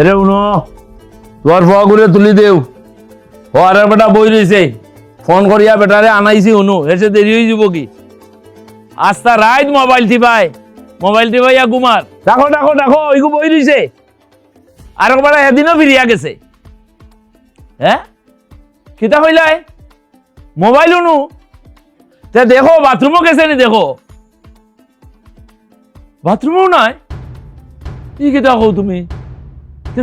এরে উনো, তোর ফগুরে তুলি দেও। ও বেটা বই রইছে। ফোন করিয়া বেটারে আনাইছি উনু এসে দেরি হয়ে যাব কি? আস্তা রাইত মোবাইল টিপাই মোবাইল টিপাইয়া গুমার দেখো দেখো দেখো, ওইগু বই রইছে। আর একবার এদিনও ফিরিয়া গেছে। হ্যাঁ? কিতা হইলাই মোবাইল উনু। তে দেখো, বাথরুমও গেছে নি, দেখো। বাথরুমও নাই। কি কিতা কও তুমি?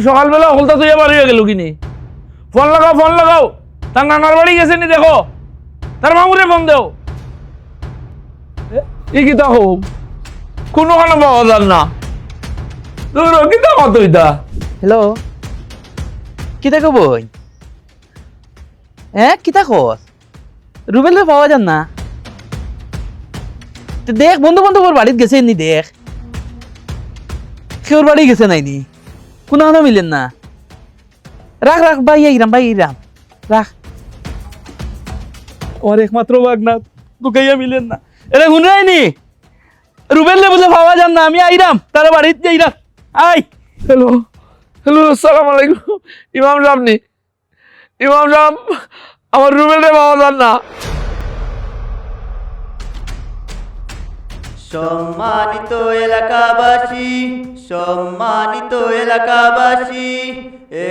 সকালবেলা হলতা তুই আবার হয়ে গেল কিনি। ফোন লাগাও ফোন লাগাও। তার নানার বাড়ি গেছে নি, দেখো। তার মামুরে ফোন দেও। ই কিতা হোক কোনো খানা পাওয়া যান না। কিতা কত ইতা হ্যালো। কিতা কবই হ্যাঁ কিতা কস রুবেল পাওয়া যান না। দেখ বন্ধু বান্ধব ওর বাড়িতে গেছে নি দেখ। ওর বাড়ি গেছে নাইনি কোনো হানো মিলেন না। রাখ রাখ ভাই ইরাম ভাই ইরাম রাখ। ওর একমাত্র বাগনাথ দুকাইয়া মিলেন না। এরে শুনাই নি রুবেল বলে পাওয়া যান না আমি আইরাম তার বাড়িতে যাইরাম আই। হ্যালো হ্যালো সালাম আলাইকুম। ইমাম সাহেব নি ইমাম সাহেব, আমার রুমের রে পাওয়া যান না। সম্মানিত এলাকাবাসী সম্মানিত এলাকাবাসী,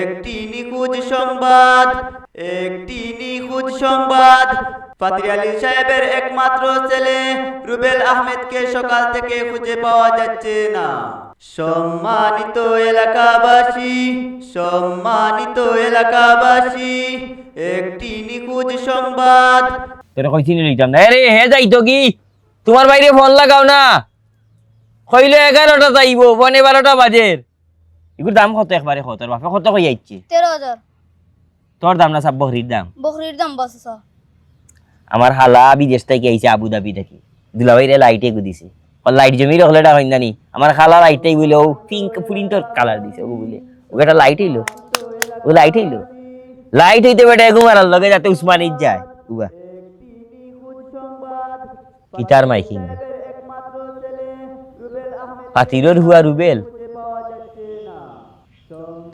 একটি নিখোঁজ সংবাদ, একটি নিখোঁজ সংবাদ। ফাতির সাহেবের একমাত্র ছেলে রুবেল আহমেদকে সকাল থেকে খুঁজে পাওয়া যাচ্ছে না। সম্মানিত এলাকাবাসী সম্মানিত এলাকাবাসী একটি নিখোঁজ সংবাদ। তোরা কই চিনি লইতাম না আরে হে যাইতো কি? তোমার বাইরে ফোন লাগাও না। কইলে এগারোটা যাইব পনে বারোটা বাজের এগুলোর দাম কত একবারে কত? তোর বাপে কত কই যাইছে তেরো হাজার। তোর দাম না সব বকরির দাম? বকরির দাম বাস আমার হালা বিদেশ থেকে আইছে আবু ধাবি থেকে। দুলাভাইরে লাইটে দিছে। ও লাইট জমি রাখলে এটা হইন জানি আমার খালা লাইটটাই বলে ও পিঙ্ক প্রিন্টর কালার দিছে ও বলে ও একটা লাইট হইল ও লাইট হইল লাইট হইতে বেটা মারার লগে যাতে উসমানিত যায় উবা কিতার মাইকিং পাতিরর হুয়া রুবেল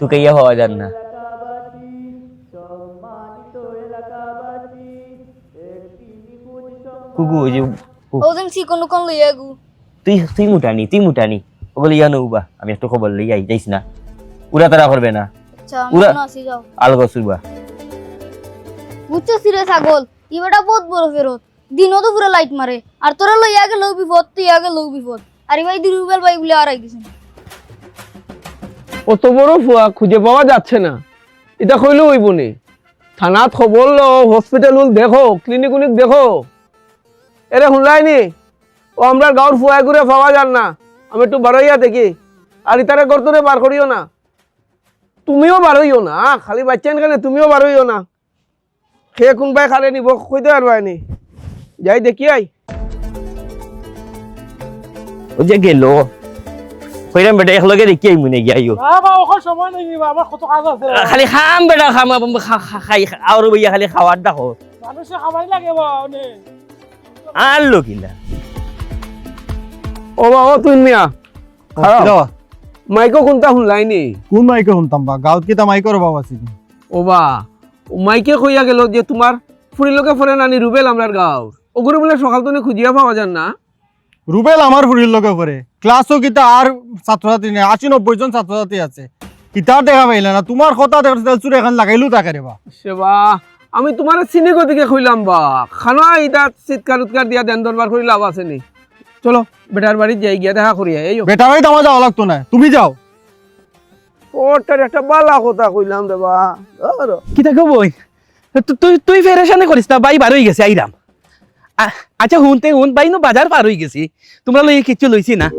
তুকাইয়া হওয়া যান না কুকু ওই যে ও, ওদিন সি কোন কোন লইয়া গু তুই তুই মুটানি তুই মুটানি। ওগুলো ইয়া নৌবা আমি একটু খবর লই যাই যাইস না। উড়া তারা করবে না। আচ্ছা যাও। আলগো সুরবা। বুঝছ সিরে ছাগল? ইবেটা বহুত বড় ফেরত। দিনও তো পুরো লাইট মারে। আর তোরা লইয়া গেলেও বিপদ তুই আগে লও বিপদ। আর ভাই দিরুবেল ভাই বলে আর আইগেছেন অত বড় ফুয়া খুঁজে পাওয়া যাচ্ছে না। এটা কইলে হইব নি। থানাত খবর লো হসপিটাল দেখো ক্লিনিক উনিক দেখো। এরে শুনলাই নি? ও আমরা গাঁর ফুয়া ঘুরে পাওয়া যান না। আমি একটু বারইয়া দেখি। আর ইতারে গর্তরে বার করিও না। তুমিও বারইও না খালি বাচ্চা কেন তুমিও বারইও না। সে কোনবাই খালে নিব কইতে পারবাই নি যাই দেখি আই। ও যে গেল। কইরাম বেটা একলগে দেখি আই মুনে গিয়াইও খালি খাম বেটা খাম খাই আর বইয়া খালি খাওয়ার দেখো। আর লোকিলা ও বা ও তুই মিয়া। মাইকো কোনটা শুনলাই নি? কোন মাইকে শুনতাম বা? গাঁৱত কেইটা মাইকৰ অভাৱ আছে কি? ওবা মাইকে কইয়া গেল যে তোমার ফুরিলোকে ফরে নানি রুবেল আমরার গাঁও ওগুলো বলে সকাল তো খুঁজিয়া পাওয়া যান না? রুবেল আমাৰ ফুৰিৰ লগে ফুৰে। ক্লাছো কিতা আর ছাত্ৰ ছাত্ৰী নাই আশী নব্বৈজন ছাত্ৰ ছাত্ৰী আছে। কিতাৰ দেখা পাইলে না? তোমাৰ কথা চুৰ এখন লাগাইলো তাকে ৰেবা সেবা আমি তোমার চিনি গতিকে কইলাম বা। খানা ইটা চিৎকার উৎকার দিয়া দেন দরবার করি লাভ আছে নি? চলো বেটার বাড়ি যাই গিয়া দেখা করিয়া এই বেটা ভাই আমার যাওয়া লাগতো না তুমি যাও। ওটার একটা বালা কথা কইলাম রে বা। ধরো। কিতা বই তু- তুই তুই ফেরেশানি করিস না বাই বার হয়ে গেছে আইরাম। আ- আচ্ছা হুনতে হুন বাই নো বাজার পার হয়ে গেছি। তোমরা লই কিচ্ছু লইছি না।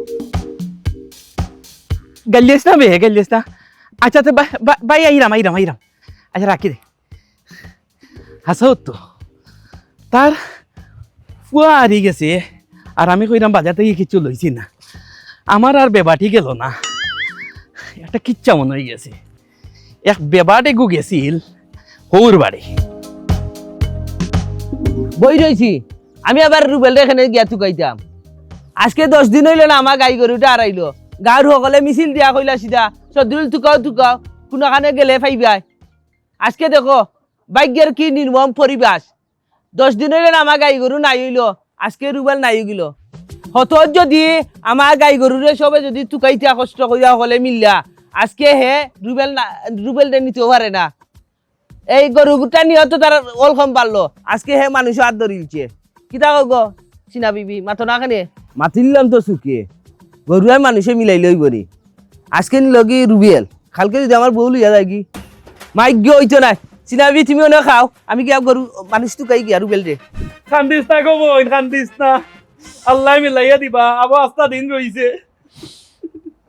গালিয়াস না বে গালিয়াস না আচ্ছা তো বা- বা- ভাই আইরাম আইরাম আইরাম। আচ্ছা রাখি দে হাসো তো। তার ফুয়া হারিয়ে গেছে। আর আমি কইরাম বাজার থেকে কিচ্ছু লইছি না। আমার আর বেবাটি গেল না। একটা কিচ্ছা মনে হয়ে গেছে। এক বেবাটে গু গেছিল হৌর বাড়ি। বই রইছি। আমি আবার রুবেল এখানে গিয়া তুকাইতাম আজকে দশ দিন হইলে না আমার গাই গরুটা আড়াইলো গাঁর সকলে মিছিল দিয়া কইলা সিধা চদ্দুল তুকাও তুকাও কোনখানে গেলে ফাইবাই? আজকে দেখো, ভাগ্যের কি নির্মম পরিবেশ। দশ দিন হইলে না আমার গাই গরু নাই হইল। আজকে রুবেল নাই গেল। হত যদি আমার গাই গরুরে সবে যদি তুকাইতা কষ্ট করিয়া হলে মিললা। আজকে হে রুবেল না রুবেল নিতেও পারে না। এই গরুটা নিহত তার অলকম পারল আজকে হে মানুষ হাত ধরিলছে কিতা গো? চিনা বিবি মাথো না খানে মাতিলাম তো সুখে গরুয়ায় মানুষে মিলাই লই বরি আজকে নিল কি রুবিয়েল কালকে যদি আমার বউ লইয়া যায় কি মাইগ্য হইতো নাই। চিনা বিবি তুমি অনেক খাও। আমি কি গরু মানুষ তো কাই গিয়া রুবেল রে কান্দিস না গো বোন কান্দিস না। আল্লাহ মিলাইয়া দিবা আবার আস্তা দিন রইছে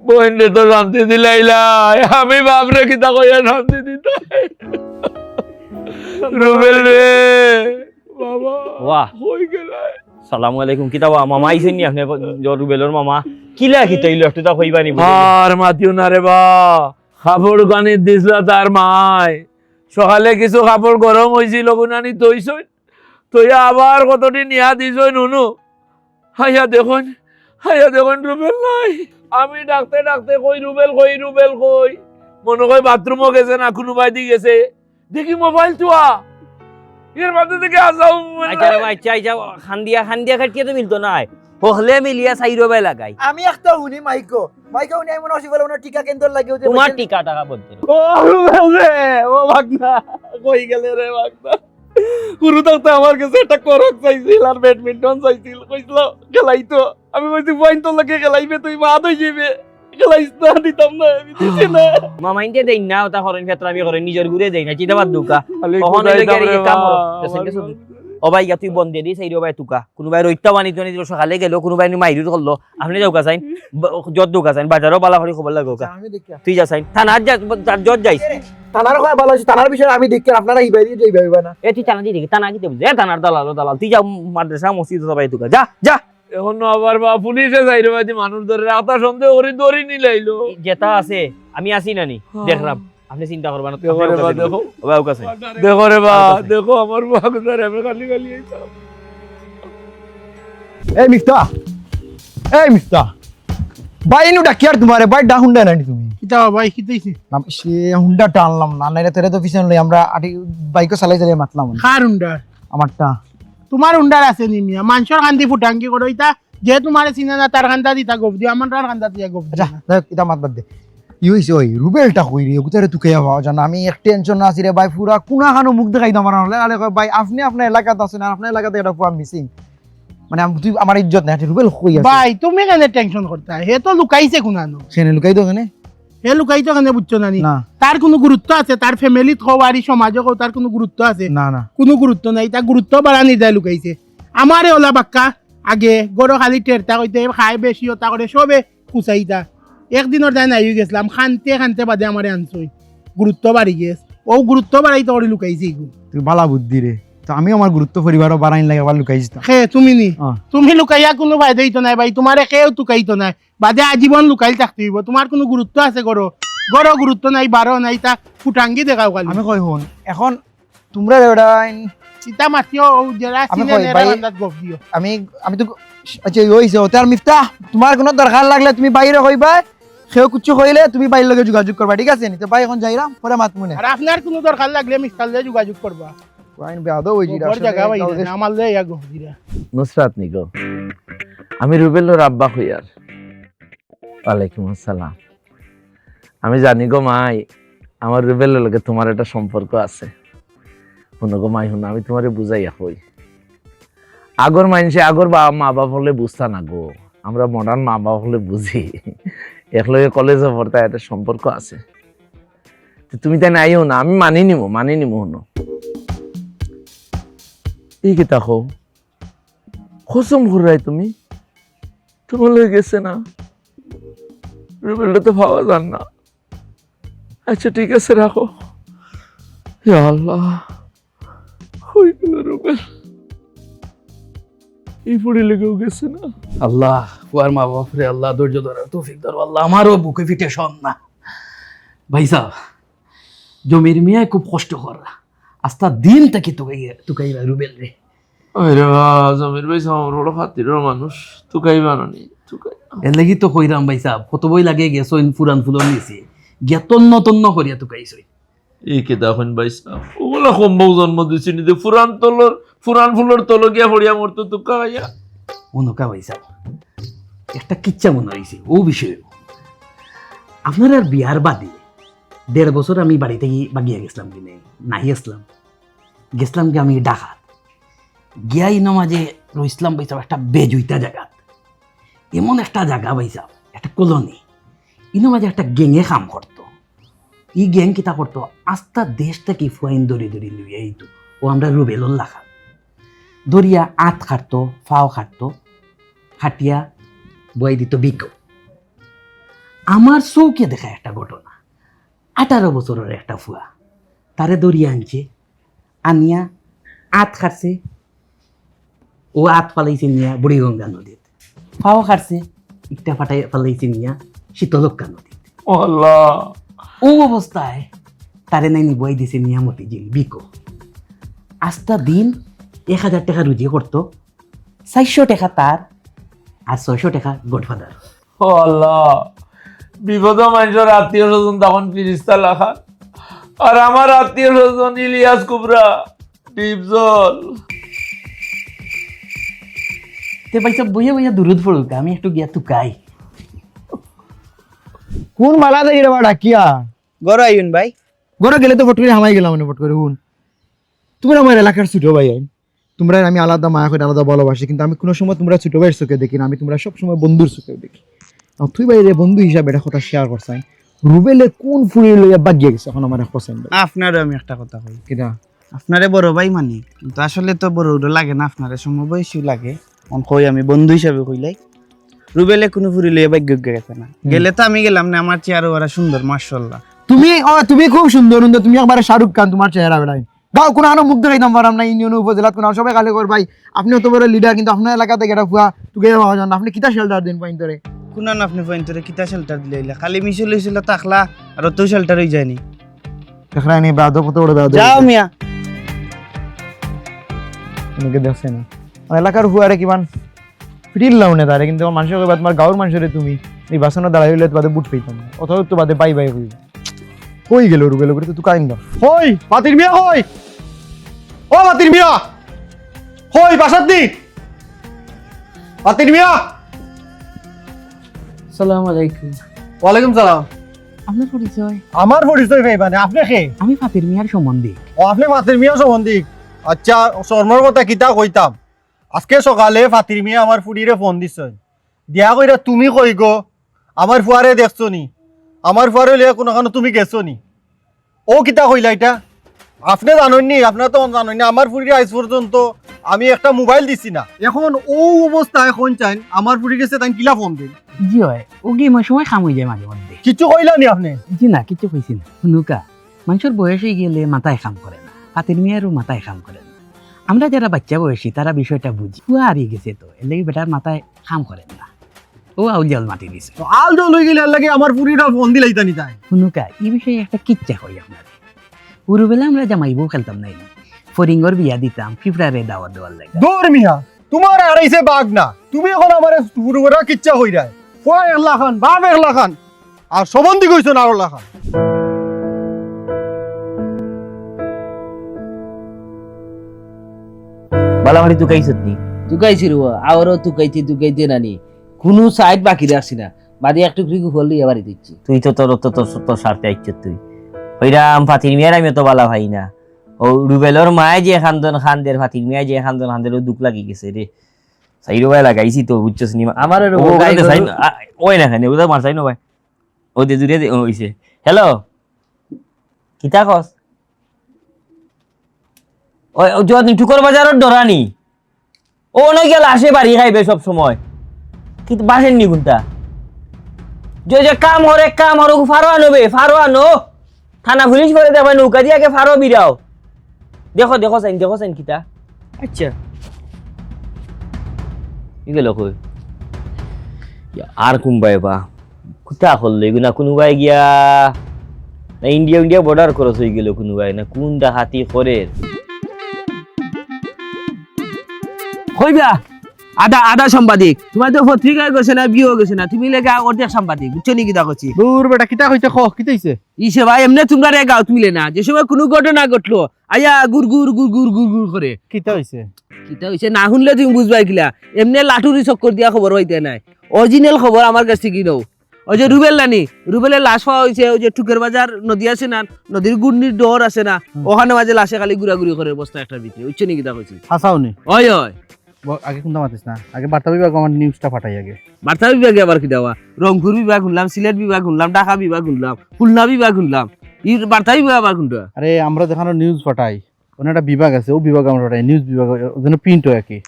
বোন রে তো শান্তি দিলাইলা আমি বাপরে কিতা কইয়া শান্তি দিত রুবেল রে বাবা বাহ হই গেল। সালামু আলাইকুম কিতা বা মামা আইছেন নি আপনি রুবেলর মামা? কিলা কি তৈল একটু তা কইবা নি আর মাতিও না রে বা। কাপড় কানি দিছিল তার মাই। সকালে কিছু কাপড় গরম হয়েছিল গুনানি তৈছই তৈয়া আবার কতটি নিয়া দিছই নুনু? হাইয়া দেখুন হাইয়া দেখুন রুবেল নাই। আমি ডাকতে ডাকতে কই রুবেল কই রুবেল কই? মনে কই বাথরুমও গেছে না কোনোবাই দি গেছে। দেখি মোবাইল চুয়া এর মধ্যে থেকে আসাও আচ্ছা রে ভাই চাই যাও খান্দিয়া খান্দিয়া খাটিয়ে তো মিলতো নাই। হলে মিলিয়া চাইরো বেলা লাগাই। আমি একটা শুনি মাইকো। মাইকো শুনি আমি মনে বলে ওনার টিকা কেন্দ্র লাগে ওই তোমার টিকা টাকা বলতে ও রুবেল রে ও ভাগনা কই গেলে রে ভাগনা? গুরু থাকতে আমার কাছে একটা করক চাইছিল আর ব্যাডমিন্টন চাইছিল। কইছিল খেলাইতো আমি কইছি পয়েন্ট তো লাগে খেলাইবে তুই মা দই যাবে খেলাইছ না দিতাম না আমি দিছি না। মামা ইনতে দেই না ওটা করেন ক্ষেত্রে আমি করেন নিজের ঘুরে দেই না চিন্তা বাদ দুকা কখন কাম ও ভাই তুই বন্ধে দি চাইরো ভাই তুকা। কোনোবাই রইতা বানি তো নিদিল সকালে গেল কোনোবাই মাইরি করল আপনি যাও চাইন। যত দোকা চাইন বাজারও বালা করে খবর লাগো আমি দেখি তুই যা চাইন। থানার যা তার যত যাইস থানার কথা ভালো আছে থানার বিষয়ে আমি দেখি আপনারা ইবাই দিয়ে যাইবে না। এ তুই থানা দিয়ে দেখি থানা কি দেব যে থানার দালাল দালাল। তুই যা মাদ্রাসা মসজিদ সবাই তুকা। যা যা। এখন আবার বা পুলিশে যাইরে মানুষ ধরে আতা সন্দেহ ওরে ধরি নিলাইলো। যেটা আছে আমি আসি নানি দেখলাম আপনি চিন্তা করবেন দেখো রে বা দেখো। চাইন দেখো রে বা দেখো আমার বাগদারে আমি খালি খালি আইতাম এই মিফতা এই মিফতা ভাই আর তোমারে? ভাই ডা হুন্ডা নানি তুমি? কিতা ভাই কিতাইছি নাম সে হুন্ডা টানলাম না তেরে তো পিছন লই আমরা আটি বাইকও চালাই চালাই মাতলাম। খার উন্ডার আমারটা। তোমার উন্ডার আছে নি মিয়া মানুষের কান্দি ফুটাঙ্কি করো ইতা যে তোমার চিনে না তার কান্দা দিতা গপ দিও আমার তার কান্দা দিয়া গপ আচ্ছা দিয়া। দেখ এটা মাত বাদ দে। ই হইছে ওই রুবেলটা কই রে? গুতারে তুকে জানা আমি এক টেনশন আছি রে ভাই পুরা কোনা খানো মুখ দেখাই দাম না হলে আরে ভাই আপনি আপনার এলাকাতে আছেন আর আপনার এলাকাতে এটা পুরা মিসিং মানে তুই আমার ইজ্জত নাই রুবেল কই আছে? ভাই তুমি কেন টেনশন করতা? হে তো লুকাইছে কোনানো। সেনে লুকাই তো কেনে? হে লুকাইতো কেন বুঝছ নানি না? তার কোনো গুরুত্ব আছে? তার ফ্যামিলিত কও আর সমাজে কও তার কোনো গুরুত্ব আছে? না না। কোনো গুরুত্ব নাই। তার গুরুত্ব বাড়ানি যায় লুকাইছে। আমারে ওলা বাক্কা আগে গরো খালি টেরতা কইতে খাই বেশি ওটা করে সবে কুচাইতা। একদিনের যাই নাই গেছিলাম খানতে খানতে বাদে আমারে আনছই গুরুত্ব বাড়ি গেছ। ও গুরুত্ব বাড়াইতে করে লুকাইছে তুই বালা বুদ্ধি রে। তো আমি আমার গুরুত্ব পরিবারও বাড়াইন লাগে আবার লুকাইছি তা। তুমি নি? তুমি লুকাইয়া কোনো হইতো নাই ভাই তোমার কেউ টুকাইতো নাই। বাদে আজীবন লুকাইল থাকতে হইব। তোমার কোনো গুরুত্ব আছে গরো গরো গুরুত্ব নাই বারো নাই তা ফুটাঙ্গি দেখাও খালি। আমি কই হন এখন তোমরা চিতা মাতিও যারা আমি চিনে কই, নেরা বান্দাত গপ দিও। আমি আমি তো আচ্ছা এই হইছে ওতে মিফতা তোমার কোনো দরকার লাগলে তুমি বাইরে কইবা। সেও কিছু কইলে তুমি বাইরের লগে যোগাযোগ করবা ঠিক আছে? নি তো ভাই এখন যাইরাম পরে মাত মনে। আর আপনার কোনো দরকার লাগলে দিয়ে যোগাযোগ করবা। হই জিরা বড় জায়গা ভাই আমার ইয়া নুসরাত নিগো আমি রুবেলর আব্বা হইয়ার। ওয়ালাইকুম আসসালাম। আমি জানি গো মাই আমার রুবেলের লগে তোমার একটা সম্পর্ক আছে। শুনো গো মাই শুনো আমি তোমারে বুঝাইয়া কই। আগর মানুষে আগর বাবা মা বাপ হলে বুঝতা না গো। আমরা মডার্ন মা বাপ হলে বুঝি। একলগে কলেজে পড়তা একটা সম্পর্ক আছে। তুমি তাই নাইও না আমি মানি নিমো মানি নিমো শুনো। এই কি তাকো কসম ঘুরাই তুমি তোমার গেছে না। রুবেলটা তো পাওয়া যান না। আচ্ছা ঠিক আছে রাখো আল্লাহ গেল রুবেল এই পড়ে লেগেও গেছে না। আল্লাহ কুয়ার মা বাপ রে আল্লাহ ধৈর্য ধরার তৌফিক ধরো আল্লাহ আমারও বুকে ফিটে শোন না। ভাই সাহেব জমির মিয়ায় খুব কষ্ট করা। আস্তা দিন থেকে তুকাই তুকাই রুবেল রে। জমির ভাই আমার বড় খাতিরের মানুষ। তুকাই বানানি তুকাই। এর লাগি তো কইরাম ভাই সাহেব কত বই লাগে গেছো ফুরান ফুলন নিছি। গিয়া তন্ন তন্ন করিয়া তো গাইছই এই কে দেখেন ভাই ওগুলা সম্ভব জন্ম দিছি নিতে ফুরান তলর, ফুরান ফুলর তল গিয়া পড়িয়া মরতো তুকা ভাইয়া অনুকা সাহেব একটা কিচ্ছা মনে হয়েছে ও বিষয়ে। আপনার আর বিয়ার বাদে দেড় বছর আমি বাড়িতে গিয়ে বাগিয়া গেছিলাম কিনে, নাহি আসলাম। গেছিলাম কি আমি ডাকাত। গিয়া ইনো মাঝে রইসলাম ভাই সাহেব একটা বেজুইতা জায়গা এমন একটা জায়গা ভাই সাহেব একটা কলোনি। ইনো মাঝে একটা গেঙে কাম করতো। ই গ্যাং কিতা করতো? আস্তা দেশ থেকে ফুয়াইন দড়ি দড়ি লুইয়া এইতো। ও আমরা রুবেলর লাখা। দরিয়া আত খাটতো, ফাও খাটতো, খাটিয়া বই দিত বিক। আমার চৌকে দেখা একটা ঘটনা। আঠারো বছরের একটা ফুয়া। তারে দরিয়া আনছে, আনিয়া আত খাটছে। ও আত ফালাইছে নিয়া বুড়িগঙ্গা নদীত। ফাও খাটছে ইটা ফাটাই ফালাইছে নিয়া শীতলক্কা নদীত। আল্লাহ! ও অবস্থায় তারে নাই বই দিছে নিয়া মতিঝিল বিকো। আস্তা দিন এক হাজার টাকা রুজি করতো চারশো টাকা তার আর ছয়শো টাকা গডফাদার। আল্লাহ বিপদ মানুষের আত্মীয় স্বজন তখন ফিরিস্তা লাখা। আর আমার আত্মীয় স্বজন ইলিয়াস কুবরা ডিপজল তে পয়সা বইয়া বইয়া দূরত পড়ুক আমি একটু গিয়া তুকাই। কোন মালা দেখি রে বা ডাকিয়া গড় আইন ভাই। ঘরে গেলে তো ফট করে হামাই গেলাম মানে ফট করে হুন। তুমি আমার এলাকার ছোট ভাই আইন। তোমরা আমি আলাদা মায়া করে আলাদা ভালোবাসি কিন্তু আমি কোনো সময় তোমরা ছোট ভাইয়ের চোখে দেখি না আমি তোমরা সবসময় বন্ধুর চোখে দেখি। আর তুই ভাই রে বন্ধু হিসাবে এটা কথা শেয়ার করছাই রুবেলে কোন ফুরি লইয়া বাগিয়ে গেছে এখন আমার পছন্দ? আপনারও আমি একটা কথা কই। কিনা আপনারে বড় ভাই মানি কিন্তু আসলে তো বড় লাগে না আপনারে সমবয়সী লাগে। কই আমি বন্ধু হিসাবে কইলাই। রুবেলে কোনো ফুরি লইয়া ভাগ্য গেছে না। গেলে তো আমি গেলাম না আমার চেয়ার ওরা সুন্দর মার্শাল্লাহ তুমি ও তুমি খুব সুন্দর সুন্দর তুমি একবারে শাহরুখ খান তোমার চেহারা বেড়াই। গাও কোনো মুখ দেখাইতাম পারাম না ইউনিয়ন উপজেলাত কোনো সবাই কালে কর ভাই আপনি তো বড় লিডার কিন্তু আপনার এলাকাতে গেটা ফুয়া তুকে পাওয়া যান আপনি কিতা শেল্টার দিন তোরে কোনান আপনি পয়েন্ট তোরে কিতা শেল্টার দিলে হইলা? খালি মিশে লইছিল তাকলা আর তো শেল্টার হই যায়নি। বেয়াদব কত বড় বেয়াদব যাও মিয়া। তোমাকে দেখছে না। এলাকার ফুয়ারে কিমান? ফিটিল লাউনে তারে কিন্তু আমার মানুষের কইবা তোমার গাঁৱৰ মানুষরে তুমি নির্বাচনে দাঁড়াই হইলে তো বাদে বুট পেতাম অথবা তো বাদে বাই বাই হইব কই গেল রুবেল করে তুই কাইন দাও হই পাতির মিয়া হই! ও পাতির মিয়া! হই বাসার দি পাতির মিয়া! সালাম আলাইকুম। ওয়ালাইকুম সালাম। আপনার পরিচয়? আমার পরিচয় ভাই মানে আপনি কে? আমি ফাতির মিয়ার সম্বন্ধে। ও আপনি পাতির মিয়া সম্বন্ধিক আচ্ছা শর্মার কথা কিতা কইতাম? আজকে সকালে ফাতির মিয়া আমার ফুডিরে ফোন দিছ। দিয়া কইরা তুমি কই গো? আমার ফুয়ারে দেখছ নি? আমার ফুয়ারে লিয়া কোনো কারণে তুমি গেছো নি? ও কিতা কইলা এটা? আপনি জানেন নি? আপনার তো জানেন না আমার ফুড়ির আজ পর্যন্ত আমি একটা মোবাইল দিছি না। এখন ও অবস্থায় এখন চাইন আমার ফুড়ি গেছে তাই কিলা ফোন দিন? জি হয় ও কি মই সময় খাম হয়ে যায় মাঝে মধ্যে। কিছু কইলা নি আপনি? জি না কিছু কইছি না। শুনুকা মানুষের বয়সে গেলে মাথায় কাম করে না। ফাতির মিয়ারও মাথায় কাম করে না। আমরা যারা বাচ্চা বয়সী তারা বিষয়টা বুঝি। ও হারিয়ে গেছে তো এর লাগি বেটার মাথায় কাম করে না। ও আউল জল মাটি দিছে। তো আল জল হয়ে গেলে লাগে আমার ফুড়িটা ফোন দিলাইতা নি তাই। শুনুকা এই বিষয়ে একটা কিচ্ছা কই আপনার পুরোবেলা আমরা জামাইবও খেলতাম নাই। ফরিঙ্গর বিয়া দিতাম ফিফড়ারে দাওয়াত দেওয়ার লাগে। দৌড় মিয়া তোমার আড়াইছে বাঘ না। তুমি এখন আমার পুরোটা কিচ্ছা হই যায় ফুয়া একলা খান বাপ একলা খান। আর সবন্দি কইছো না আরলা খান। বালামারি তুই কাইছত নি। তুকাইছি রুব আরও তুকাইতে তুকাইতে নানি। কোনো সাইড বাকি রাখছি না। বাদে একটু ক্রিকু ফল দিয়ে বাড়ি দিচ্ছি তুই তো তোর তো তোর তোর স্বার্থে আইছ তুই। ওইরাম ফাতির মিয়ার আমি তো বালা ভাই না। ও রুবেলর মায় যে খান্দন খান্দের ফাতির মিয়া যে খান্দন খান্দের ও দুঃখ লাগি গেছে রে। সাইরো ভাই লাগাইছি তো বুঝছস নি আমার ওই না খানে ওটা মার সাইন ভাই। ও দে দূরে হইছে। হ্যালো? কিতা কস? যত ঠুকর বাজারত ডরানি ও নই গেল আসে বাড়ি খাইবে সব সময়। কিন্তু বাসেন নি কোনটা যে যে কাম হরে কাম হরে ফারো আনবে ফারো আনো থানা পুলিশ করে দেবে নৌকা দিয়ে আগে ফারো বিরাও দেখো দেখো সাইন দেখো সাইন কিতা আচ্ছা। ই গেল কই আর কোনবাই বা? কুতা করল এগুলা কোনোবাই গিয়া? না ইন্ডিয়া ইন্ডিয়া বর্ডার খরচ হয়ে গেল কোনোবাই না কোন ডাহাতি করে কইবা? আদা আদা সাংবাদিক। তোমার তো পত্রিকায় গেছে না বিয়ে গেছে না। তুমি লেগে অর্ধেক সাংবাদিক বুঝছ নি কিতা করছি দূর বেটা কিতা কইতে খ কিতা হইছে ইসে ভাই এমনি তোমরা রে গাও তুমিলে না। যে সময় কোনো ঘটনা ঘটলো আয়া গুর গুর গুর গুর গুর গুর করে কিতা হইছে কিতা হইছে না শুনলে তুমি বুঝবাই কিলা। এমনি লাটুরি চক্কর দিয়া খবর হইতে নাই। অরিজিনাল খবর আমার কাছ থেকে নাও ওই যে রুবেল নানি রুবেলের লাশ পাওয়া হয়েছে ওই যে টুকের বাজার নদী আছে না নদীর গুন্ডির ডর আছে না ওখানে মাঝে লাশে খালি ঘুরাঘুরি করে বস্তা একটা ভিতরে উচ্চ নি কিতা কইছি হাসাওনি ওই ওই আগে কোনটা মাতিস না? আগে বার্তা বিভাগ আমার নিউজটা পাঠাই আগে। বার্তা বিভাগে আবার কি দেওয়া? রংপুর বিভাগ শুনলাম সিলেট বিভাগ শুনলাম ঢাকা বিভাগ শুনলাম খুলনা বিভাগ শুনলাম। ই বার্তা বিভাগ আবার কোনটা? আরে আমরা দেখানো নিউজ পাঠাই ওখানে একটা বিভাগ আছে ও বিভাগ আমরা নিউজ বিভাগ ওখানে প্রিন্ট হয় আর কি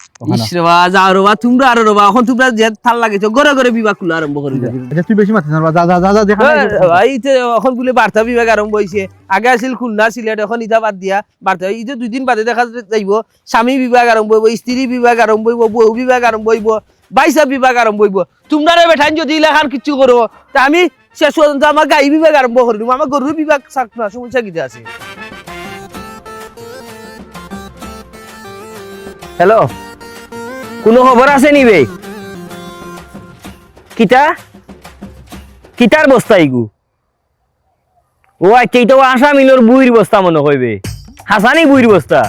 যাও তোমরা এখন তোমরা যে থাল লাগেছো ঘরে ঘরে বিভাগ খোলা আরম্ভ করে দিলে আচ্ছা তুই বেশি মাতিস না যা যা যা যা দেখা এই যে এখন বলে বার্তা বিভাগ আরম্ভ হয়েছে আগে আছিল খুলনা সিলেট এখন ইটা বাদ দিয়া বার্তা এই যে দুই দিন বাদে দেখা যাইব স্বামী বিভাগ আরম্ভ হইব স্ত্রী বিভাগ আরম্ভ হইব বউ বিভাগ আরম্ভ হইব বাইসা বিভাগ আরম্ভ হইব তোমরা বেঠান যদি লেখান কিছু করো তা আমি শেষ পর্যন্ত আমার গাই বিভাগ আরম্ভ করে দিব আমার গরুর বিভাগ সমস্যা কিটা আছে হ্যালো? কোনো খবর আছে নিবে? কিতা? কিতার বস্তা ইগু? ও আচ্ছা এটা আশা মিলর বুইর বস্তা মনে হইবে হাসানি বুইর বস্তা।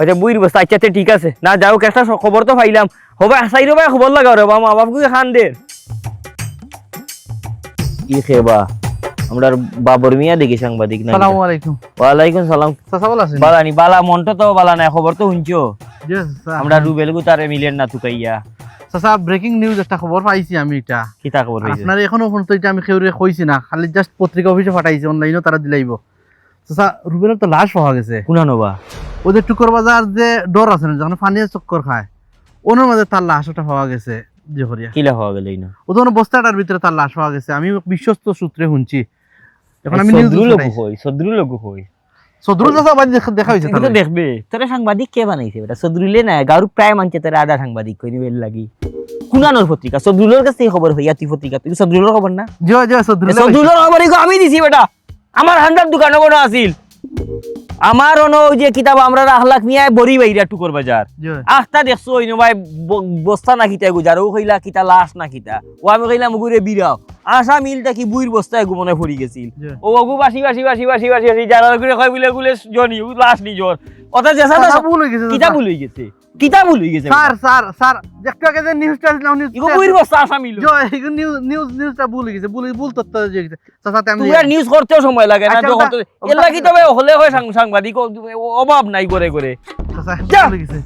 আচ্ছা বুইর বস্তা আচ্ছা তে ঠিক আছে। না, যাও একটা খবর তো পাইলাম। হবে, হাসাই রে ভাই খবর লাগাও রে বা মা বাপকে খান দে। ই খেবা। আমরা বাবর মিয়া দেখি সাংবাদিক না সালামু আলাইকুম। সালাম। চাচা ভালো আছেন? বালানি বালা মনটা তো বালা নাই খবর তো শুনছো? আমরা রুবেল গু তারে মিলেন না তুকাইয়া চাচা ব্রেকিং নিউজ একটা খবর পাইছি আমি এটা। কিতা খবর হইছে? আপনার এখনও পর্যন্ত এটা আমি কেউরে কইছি না খালি জাস্ট পত্রিকা অফিসে পাঠাইছি অনলাইনেও তারা দিলাইব চাচা রুবেলের তো লাশ পাওয়া গেছে। কুনা নবা? ওদের টুকর বাজার যে ডর আছে না যখন পানিয়ে চক্কর খায় ওনার মাঝে তার লাশ ওটা পাওয়া গেছে যে হরিয়া। কিলা হওয়া গেল না? ওদের বস্তাটার ভিতরে তার লাশ পাওয়া গেছে আমি বিশ্বস্ত সূত্রে শুনছি। এখন আমি নিউজ লোক হই লোক হই। সদরুল দাদা দেখা- হয়েছে কিন্তু দেখবে তোরা সাংবাদিক কে বানাইছে বেটা? সদরুলে না গারু প্রায় মানছে তোরা আধা সাংবাদিক কই নিবেল লাগি। কুনানোর পত্রিকা সদরুলের কাছে খবর হইয়া তুই পত্রিকা। তুই সদরুলের খবর না? জয় জয় সদরুল সদরুলের আমি দিছি বেটা। আমার হান্ডার দোকানে কোনো আছিল। আমার অনো ওই যে কিতাব আমরা আহলাক নিয়ে বড়ি বাইরা টুকর বাজার। আস্তা দেখছ ওই ভাই বস্তা না কিতা গুজার ও কইলা কিতা লাশ না কিতা। ও আমি কইলাম গুরে বিরাও আশা মিলটা কি বুইর বস্তায় গুমনে পড়ি গেছিল। ও গু বাসি বাসি বাসি বাসি বাসি জানার করে কয় বুলে গুলে জনি লাশ নি জোর। অথা জেসা কিতা ভুল হয়ে গেছে? কিতা। ভুল গেছে কিতা ভুল হয়ে গেছে স্যার স্যার স্যার একটু আগে যে নিউজটা দিলাম নিউজ ইগো বুইর বস্তা মিল। জয় এগুলো নিউজ নিউজ নিউজটা ভুল গেছে ভুল ভুল তথ্য দিয়ে গেছে। চাচা আমি তোমরা নিউজ করতেও সময় লাগে না আচ্ছা, যখন এর লাগি তবে হলে হয় সাং- সাংবাদিক অভাব নাই করে করে। চাচা যা। গেছে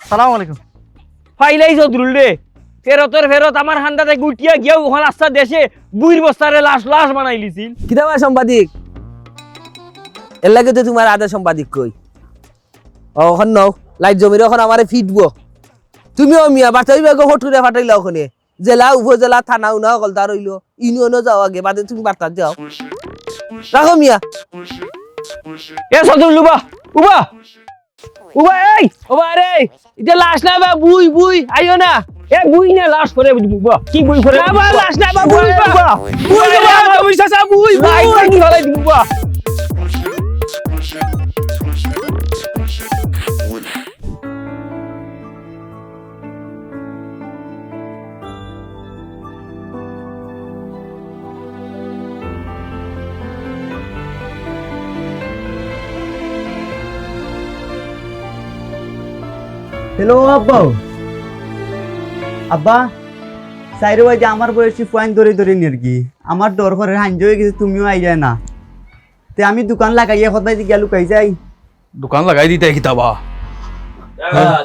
সালাম আলাইকুম। ফাইলাই চৌধুরুল রে। ফেরতের ফেরত আমার হান্দাতে গুটিয়া গিয়া ওখানে আস্তা দেশে বুইর বস্তারে লাশ লাশ বানাই লিছিল। কিতাবা সাংবাদিক? এর লাগে তো তোমার আধা সাংবাদিক কই? ও, ওখান নাও। লাইট জমির ওখানে আমারে ফিটবো তুমিও মিয়া বার্তা বিভাগ হটুরে ফাটাইলা ওখানে জেলা উপজেলা থানা উনা অকল তার হইল ইউনিয়নও যাও আগে বাদে তুমি বার্তা যাও রাখো মিয়া এ চৌধুরুল উবা উবা উবা এই উবা রে এটা লাশ না বা বুই বুই আইও না এ বুই না লাশ করে বুবা কি বুই করে না বা লাশ না বা বুই বা। বুই বা বুই চাচা বুই বুই কি হলাই বুবা হ্যালো আব্বা। আব্বা সাইরে ভাই যে আমার বয়সী পয়েন্ট ধরে ধরে নির কি? আমার ডর করে হাঞ্জ হয়ে গেছে তুমিও আই যায় না। তে আমি দোকান লাগাইয়া সদাই গিয়া লুকাই যাই। দোকান লাগাই দিতে কিতাবা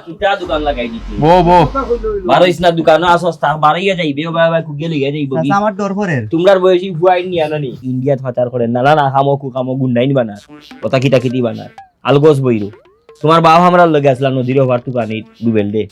কিটা দোকান লাগাই দিছি বো বো। বারোইস না দোকান সস্তা বাড়াইয়া যাইবে ও বাবা কুগে লইয়া যাইব কি? চাচা আমার ডর করে তোমরার বয়সী ফুয়াই নিয়া নানি। ইন্ডিয়াত ফাতার করে না না না খামো কু খামো গুন্ডাইন বানার কথা কিটা কিটি বানার। আলগোস বইরু। তোমার বাবা আমরার লগে আসলা নদীর ওভার টুকানি ডুবেল দে।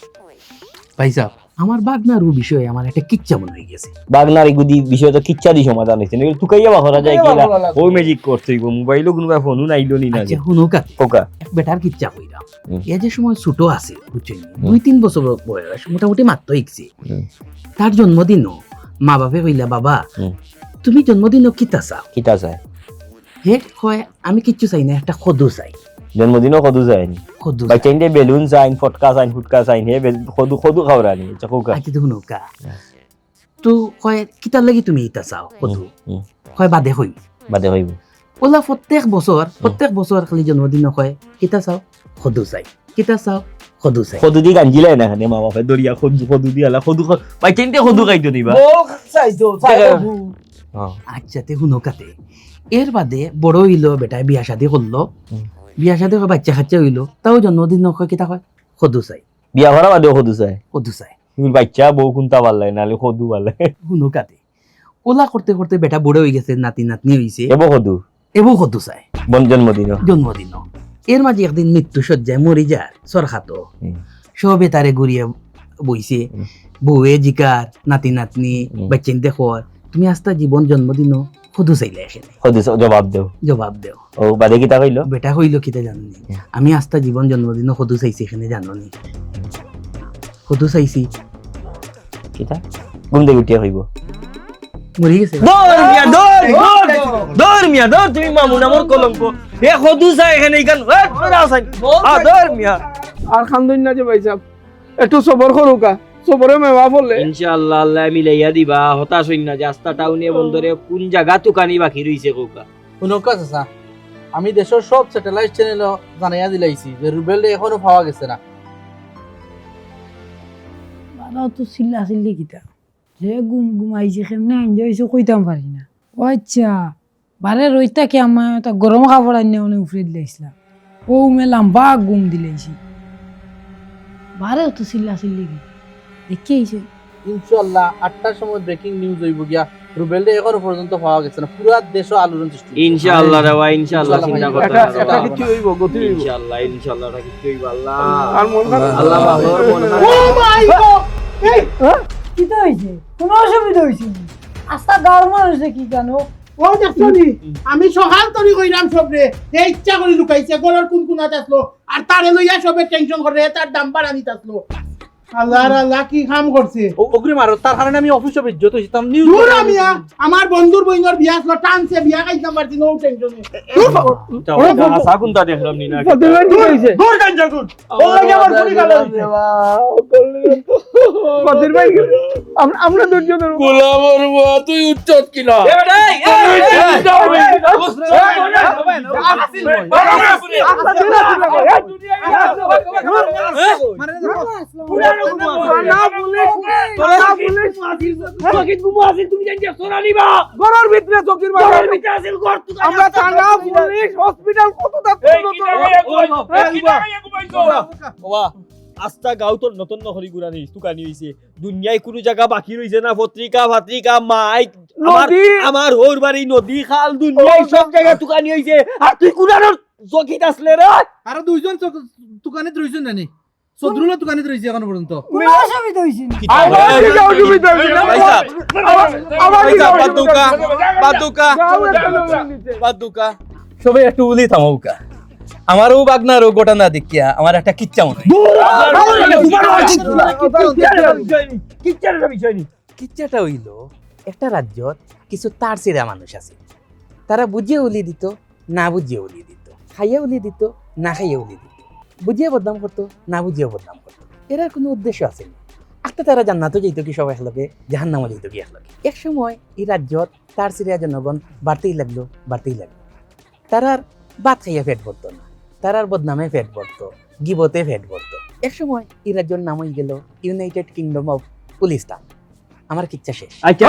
ভাই সাহেব আমার বাগনার ও বিষয়ে আমার একটা কিচ্ছা মনে হয়ে গেছে। বাগনার এগুদি বিষয় তো কিচ্ছা দি সমাধান হইছে নইলে তুকাইয়া বাহরা যায় কিলা ও ম্যাজিক করতে হইব মোবাইলও কোনোবা ফোনও নাইলো নি না আচ্ছা শুনো কাকি কোকা। বেটার কিচ্ছা কইরাম হুম। এ যে সময় ছোট আছে বুঝছেন দুই তিন বছর বয়স মোটামুটি মাত্র ইকছে। তার জন্মদিন মা বাপে কইলা বাবা তুমি জন্মদিন কিতা চাও? কিতা চাই হে কয় আমি কিচ্ছু চাই না একটা খদু চাই। জন্মদিনও সদু যায়নি সদু বাচ্চা ইন্দে বেলুন চাইন ফটকা চাইন ফুটকা চাইন হে সদু সদু খাওয়ানি চকুকা আচ্ছা দেখুন নৌকা তো কয় কিতার লাগি তুমি ইটা চাও হুম। কয় বাদে হই বাদে হইব ওলা প্রত্যেক বছর প্রত্যেক বছর খালি জন্মদিন কয় কিতা চাও সদু চাই কিতা চাও সদু চাই সদু দি গাঞ্জিলাই না খানে মা বাপে দরিয়া সদু সদু দি আলা সদু খ- বাচ্চা ইন্দে সদু খাইতো দিবা আচ্ছা তে হুনকাতে এর বাদে বড় হইল বেটায় বিয়া শাদি করল। বিয়া করে বাচ্চা কাচ্চা হইল। তাও জন্মদিন কয় কিতা কয়? সদু চাই। বিয়া করা বাদেও সদু চাই। সদু চাই। বাচ্চা বউ কোনটা ভালো লাগে? নাহলে সদু ভালো লাগে। হুনকাতে ওলা করতে করতে বেটা বড় হয়ে গেছে নাতি নাতনি হইছে এব সদু? এবো সদু চাই। বন জন্মদিন। জন্মদিন। এর মাঝে একদিন মৃত্যু সজ্জায় মরি যার সরখাত। সবে তারে ঘুরিয়ে বইছে। বউয়ে জিকার নাতি নাতনি। বাচ্চেন দেখর তুমি আস্তা জীবন জন্মদিন। সদু চাইলে এখানে সদু জবাব দেও। জবাব দেও। ও বাদে কিতা কইল? বেটা হইল কিতা জানি আমি আস্তা জীবন জন্মদিন সদু চাইছি এখানে জাননি। সদু চাইছি। কিতা? ঘুম থেকে উঠিয়া হইব মরি গেছে। দৌড় মিয়া দৌড় দৌড় দৌড় মিয়া দৌড় তুমি মামু নামর কলঙ্ক এ সদু চাই এখানে ইখান এ, তোরা চাই আ দৌড় মিয়া আর খান্দন না যে ভাই সাহেব একটু সবর করুকা সবরে মেওয়া বললে ইনশাআল্লাহ আল্লাহ মিলাইয়া দিবা। হতাশ হইন না টাউনে বন্দরে কোন জায়গা তুকানি বাকি রইছে কৌকা? শুনকা চাচা আমি দেশের সব স্যাটেলাইট চ্যানেল জানাইয়া দিলাইছি যে রুবেল এখনও পাওয়া গেছে না। বারাও তো চিল্লা চিল্লি কিতা। যে গুম গুমাইছে কেমনে আঞ্জা হয়েছে কইতাম পারি না। ও আচ্ছা বারে রইতা কি আমার একটা গরম কাপড় আনিয়ে অনেক উফরে দিলাইছিলাম ও মে লম্বা গুম দিলাইছি বারে তো চিল্লা চিল্লি কি দেখি আইছে ইনশাআল্লাহ আটটার সময় ব্রেকিং নিউজ হইব গিয়া। রুবেল এখনও পর্যন্ত পাওয়া গেছে না। পুরা দেশ আলোড়ন সৃষ্টি হইছে। ইনশাআল্লাহ রেওয়া ইনশাআল্লাহ চিন্তা করতে কিছু হইব গতি হইব। ইনশাআল্লাহ ইনশাআল্লাহ এটা কিছু হইব আল্লাহ। আর মন খারাপ আল্লাহ বাবার মন ও মাই গড এই কিতা হয়েছে কোনো অসুবিধা হয়েছে নি? আস্তা গাঁর মানুষ কি কেন ও দেখছনি আমি সকাল তরি কইরাম সবরে যে ইচ্ছা করে লুকাইছে গলার কোন কোনাত আসলো আর তারে লইয়া সবে টেনশন করে তার দাম বাড়ানিত আসলো। আল্লাহ আল্লাহ কি কাম করছে ও- অগ্রিম আর তার কারণে আমি অফিসে ইজ্জত হইছি তাম নিউজ দূর আমিয়া আমার বন্ধুর বইনর বিয়া টানছে খাইতাম পারছি নো টেনশনে দেখলাম নি না ওই আমার পুরি গালে হইছে কদিন ভাই আমরা আমরা দুজন গোলামর বুয়া তুই উচ্চত কিনা আমরা থানা পুলিশ হসপিটাল কত আস্তা গাঁও তোর নতুন নহরি তুকানি হইছে দুনিয়ায় কোনো জায়গা বাকি রইছে না পত্রিকা ভাত্রিকা মাইক আমার নদী। আমার হোর বাড়ি নদী খাল দুনিয়ায় সব জায়গা তুকানি হইছে আর তুই কুনানোর চকিত আসলে রে আর দুইজন দোকানে রইছেন না? নি চদ্রুলা দোকানে রইছে এখনও পর্যন্ত কোনো অসুবিধা হয়েছে নি? অসুবিধা হইছে না। আমার বাদুকা বাদুকা একটা বাদুকা সবাই একটু উলি থামাউকা আমারও বাগনারও গোটা না? দেখিয়া আমার একটা কিচ্ছা মনে কিচ্ছাটা হইল একটা রাজ্যত কিছু তার চিরা মানুষ আছে। তারা বুঝিয়ে উলি দিত না বুঝিয়ে উলি দিত। খাইয়ে উলি দিত না খাইয়ে উলি দিত। বুঝিয়ে বদনাম করতো না বুঝিয়ে বদনাম করতো। এর আর কোনো উদ্দেশ্য আছে না? একটা তারা জান্নাতও যেত কি সব একলগে জাহান্নামও যেত কি একলগে। এক সময় এই রাজ্যত তার চিরিয়া জনগণ বাড়তেই লাগল বাড়তেই লাগল। তারার বাদ খাইয়া ফেট ভরতো না তারার বদনামে ফেট ভরতো গিবতে পেট ভরতো। এক সময় এই রাজ্যের নাম হয়ে গেল ইউনাইটেড কিংডম অফ পুলিস্তান আমার কিচ্ছা শেষ। আচ্ছা